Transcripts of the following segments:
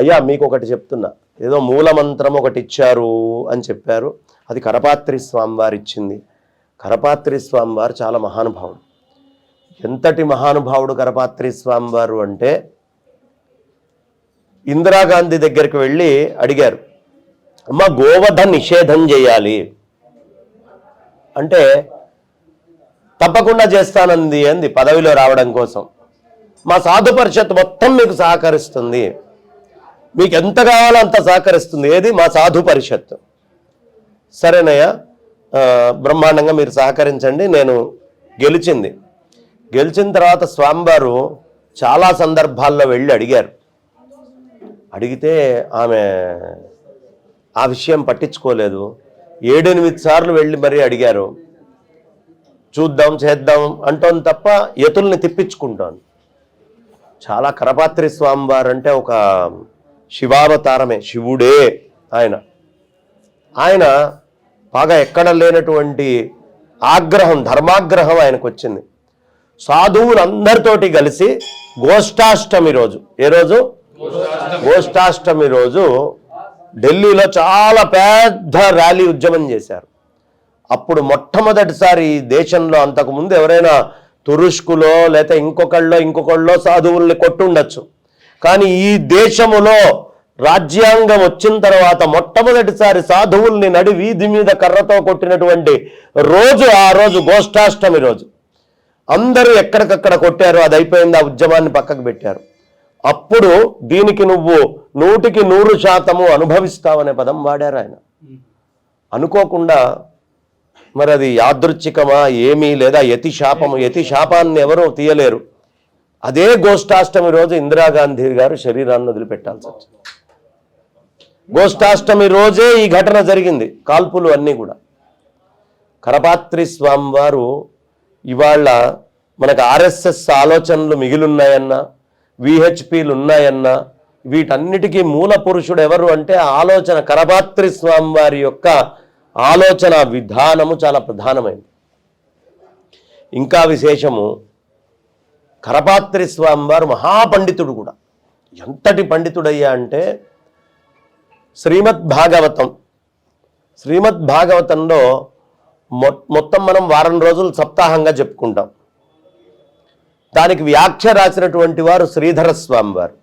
అయ్యా మీకు ఒకటి చెప్తున్నా. ఏదో మూలమంత్రం ఒకటి ఇచ్చారు అని చెప్పారు. అది కరపాత్రి స్వామివారు ఇచ్చింది కరపాత్రి స్వామివారు చాలా మహానుభావుడు. ఎంతటి మహానుభావుడు కరపాత్రి స్వామివారు అంటే ఇందిరాగాంధీ దగ్గరికి వెళ్ళి అడిగారు అమ్మ గోవధ నిషేధం చేయాలి. అంటే తప్పకుండా చేస్తానంది అంది పదవిలో రావడం కోసం. మా సాధు పరిషత్ మొత్తం మీకు సహకరిస్తుంది. మీకు ఎంత కావాలో అంత సహకరిస్తుంది. ఏది? మా సాధు పరిషత్ సరేనయ్యా. బ్రహ్మాండంగా మీరు సహకరించండి. నేను గెలిచింది. గెలిచిన తర్వాత స్వామివారు చాలా సందర్భాల్లో వెళ్ళి అడిగారు. అడిగితే ఆమె ఆ విషయం పట్టించుకోలేదు. ఏడెనిమిది సార్లు వెళ్ళి మరీ అడిగారు. చూద్దాం చేద్దాం అంటోంది తప్ప ఎతుల్ని తిప్పించుకుంటాను చాలా కరపాత్రి స్వామివారు అంటే ఒక శివావతారమే శివుడే ఆయన. ఆయన బాగా ఎక్కడ లేనటువంటి ఆగ్రహం ధర్మాగ్రహం ఆయనకు వచ్చింది సాధువులందరితోటి కలిసి గోష్ఠాష్టమి రోజు. ఏ రోజు? గోష్ఠాష్టమి రోజు ఢిల్లీలో చాలా పెద్ద ర్యాలీ ఉద్యమం చేశారు. అప్పుడు మొట్టమొదటిసారి ఈ దేశంలో అంతకుముందు ఎవరైనా తురుష్కులో లేకపోతే ఇంకొకళ్ళో ఇంకొకళ్ళో సాధువుల్ని కొట్టుండొచ్చు. కానీ ఈ దేశములో రాజ్యాంగం వచ్చిన తర్వాత మొట్టమొదటిసారి సాధువుల్ని నడి వీధి మీద కర్రతో కొట్టినటువంటి రోజు ఆ రోజు గోష్ఠాష్టమి రోజు. అందరూ ఎక్కడికక్కడ కొట్టారు అది అయిపోయింది ఆ ఉద్యమాన్ని పక్కకు పెట్టారు. అప్పుడు దీనికి నువ్వు నూటికి నూరు శాతము అనుభవిస్తావనే పదం వాడారు ఆయన. అనుకోకుండా మరి అది యాదృచ్ఛికమా ఏమీ లేదా యతి శాపము యతి శాపాన్ని ఎవరూ తీయలేరు. అదే గోష్ఠాష్టమి రోజు ఇందిరాగాంధీ గారు శరీరాన్ని వదిలిపెట్టాల్సి వచ్చింది. గోష్ఠాష్టమి రోజే ఈ ఘటన జరిగింది కాల్పులు అన్నీ కూడా. కరపాత్రి స్వామివారు ఇవాళ మనకు ఆర్ఎస్ఎస్ ఆలోచనలు మిగిలిన్నాయన్నా విహెచ్పిలు ఉన్నాయన్నా వీటన్నిటికీ మూల పురుషుడు ఎవరు అంటే ఆలోచన కరపాత్రి స్వామివారి యొక్క ఆలోచన విధానము చాలా ప్రధానమైంది. ఇంకా విశేషము కరపాత్రి స్వామివారు మహాపండితుడు కూడా. ఎంతటి పండితుడయ్యా అంటే శ్రీమద్ భాగవతం. శ్రీమద్ భాగవతంలో మొ మొత్తం మనం వారం రోజులు సప్తాహంగా చెప్పుకుంటాం. దానికి వ్యాఖ్య రాసినటువంటి వారు శ్రీధర స్వామి వారు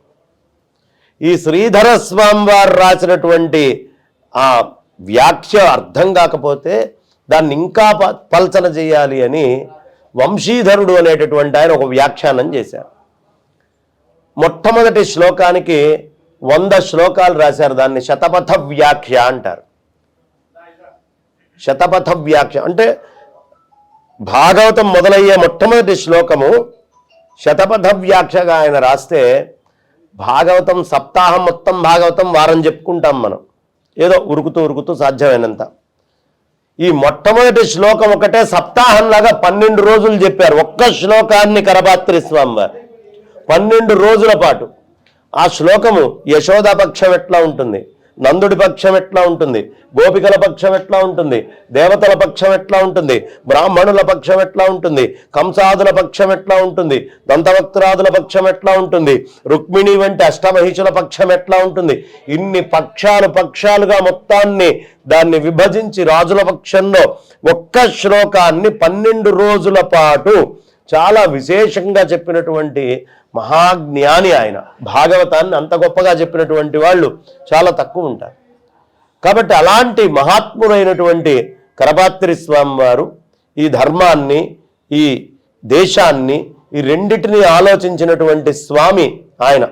ఈ శ్రీధర స్వామి వారు రాసినటువంటి ఆ వ్యాఖ్య అర్థం కాకపోతే దాన్ని ఇంకా ప- పల్చన చేయాలి అని వంశీధరుడు అనేటటువంటి ఆయన ఒక వ్యాఖ్యానం చేశారు. మొట్టమొదటి శ్లోకానికి వంద శ్లోకాలు రాశారు. దాన్ని శతపథ వ్యాఖ్య అంటారు. శతపథ వ్యాఖ్య అంటే భాగవతం మొదలయ్యే మొట్టమొదటి శ్లోకము శతపథ వ్యాఖ్యగా ఆయన రాస్తే భాగవతం సప్తాహం మొత్తం భాగవతం వారం చెప్పుకుంటాం మనం. ఏదో ఉరుకుతూ ఉరుకుతూ సాధ్యమైనంత. ఈ మొట్టమొదటి శ్లోకం ఒకటే సప్తాహంలాగా పన్నెండు రోజులు చెప్పారు. ఒక్క శ్లోకాన్ని కరపాత్రి స్వామి. పన్నెండు రోజుల పాటు. ఆ శ్లోకము యశోద పక్షం ఎట్లా ఉంటుంది? నందుడి పక్షం ఎట్లా ఉంటుంది? గోపికల పక్షం ఎట్లా ఉంటుంది? దేవతల పక్షం ఎట్లా ఉంటుంది? బ్రాహ్మణుల పక్షం ఎట్లా ఉంటుంది? కంసాదుల పక్షం ఎట్లా ఉంటుంది? దంతవక్తురాదుల పక్షం ఎట్లా ఉంటుంది? రుక్మిణి వంటి అష్టమహిషుల పక్షం ఎట్లా ఉంటుంది? ఇన్ని పక్షాలు పక్షాలుగా మొత్తాన్ని దాన్ని విభజించి రాజుల పక్షంలో ఒక్క శ్లోకాన్ని పన్నెండు రోజుల పాటు చాలా విశేషంగా చెప్పినటువంటి మహాజ్ఞాని ఆయన. భాగవతాన్ని అంత గొప్పగా చెప్పినటువంటి వాళ్ళు చాలా తక్కువ ఉంటారు. కాబట్టి అలాంటి మహాత్ములైనటువంటి కరపాత్రి స్వామి వారు ఈ ధర్మాన్ని ఈ దేశాన్ని ఈ రెండిటిని ఆలోచించినటువంటి స్వామి ఆయన.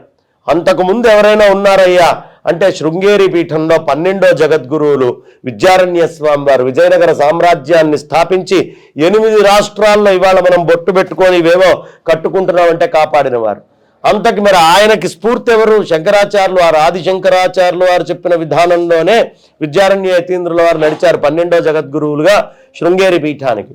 అంతకుముందు ఎవరైనా ఉన్నారయ్యా? అంటే శృంగేరి పీఠంలో పన్నెండో జగద్గురువులు విద్యారణ్య స్వామి వారు విజయనగర సామ్రాజ్యాన్ని స్థాపించి ఎనిమిది రాష్ట్రాల్లో ఇవాళ మనం బొట్టు పెట్టుకొని ఇవేమో కట్టుకుంటున్నామంటే కాపాడిన వారు అంతకి మరి ఆయనకి స్ఫూర్తి ఎవరు? శంకరాచార్యులు వారు ఆది శంకరాచార్యులు వారు చెప్పిన విధానంలోనే విద్యారణ్య యతీంద్రుల వారు నడిచారు పన్నెండో జగద్గురువులుగా శృంగేరి పీఠానికి.